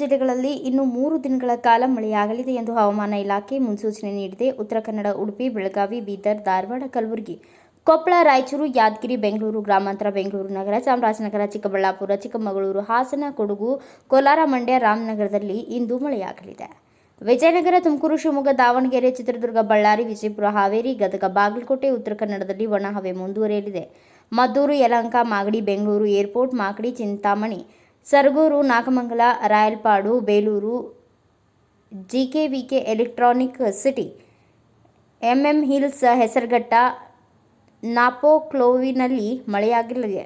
ಜಿಲ್ಲೆಗಳಲ್ಲಿ ಇನ್ನು ಮೂರು ದಿನಗಳ ಕಾಲ ಮಳೆಯಾಗಲಿದೆ ಎಂದು ಹವಾಮಾನ ಇಲಾಖೆ ಮುನ್ಸೂಚನೆ ನೀಡಿದೆ. ಉತ್ತರ ಕನ್ನಡ, ಉಡುಪಿ, ಬೆಳಗಾವಿ, ಬೀದರ್, ಧಾರವಾಡ, ಕಲಬುರಗಿ, ಕೊಪ್ಪಳ, ರಾಯಚೂರು, ಯಾದಗಿರಿ, ಬೆಂಗಳೂರು, ಗ್ರಾಮಾಂತರ, ಬೆಂಗಳೂರು ನಗರ, ಚಾಮರಾಜನಗರ, ಚಿಕ್ಕಬಳ್ಳಾಪುರ, ಚಿಕ್ಕಮಗಳೂರು, ಹಾಸನ, ಕೊಡಗು, ಕೋಲಾರ, ಮಂಡ್ಯ, ರಾಮನಗರದಲ್ಲಿ ಇಂದು ಮಳೆಯಾಗಲಿದೆ. ವಿಜಯನಗರ, ತುಮಕೂರು, ಶಿವಮೊಗ್ಗ, ದಾವಣಗೆರೆ, ಚಿತ್ರದುರ್ಗ, ಬಳ್ಳಾರಿ, ವಿಜಯಪುರ, ಹಾವೇರಿ, ಗದಗ, ಬಾಗಲಕೋಟೆ, ಉತ್ತರ ಕನ್ನಡದಲ್ಲಿ ಒಣಹವೆ ಮುಂದುವರಿಯಲಿದೆ. Maddur, Yelahanka, Magadi, Bengaluru, airport, Magadi, Chintamani Saragur Nagamangala Rayalpadu Belur GKVK Electronic City MM Hills Hesaraghatta ನಾಪೋಕ್ಲೋವಿನಲ್ಲಿ ಮಳೆಯಾಗಲಿದೆ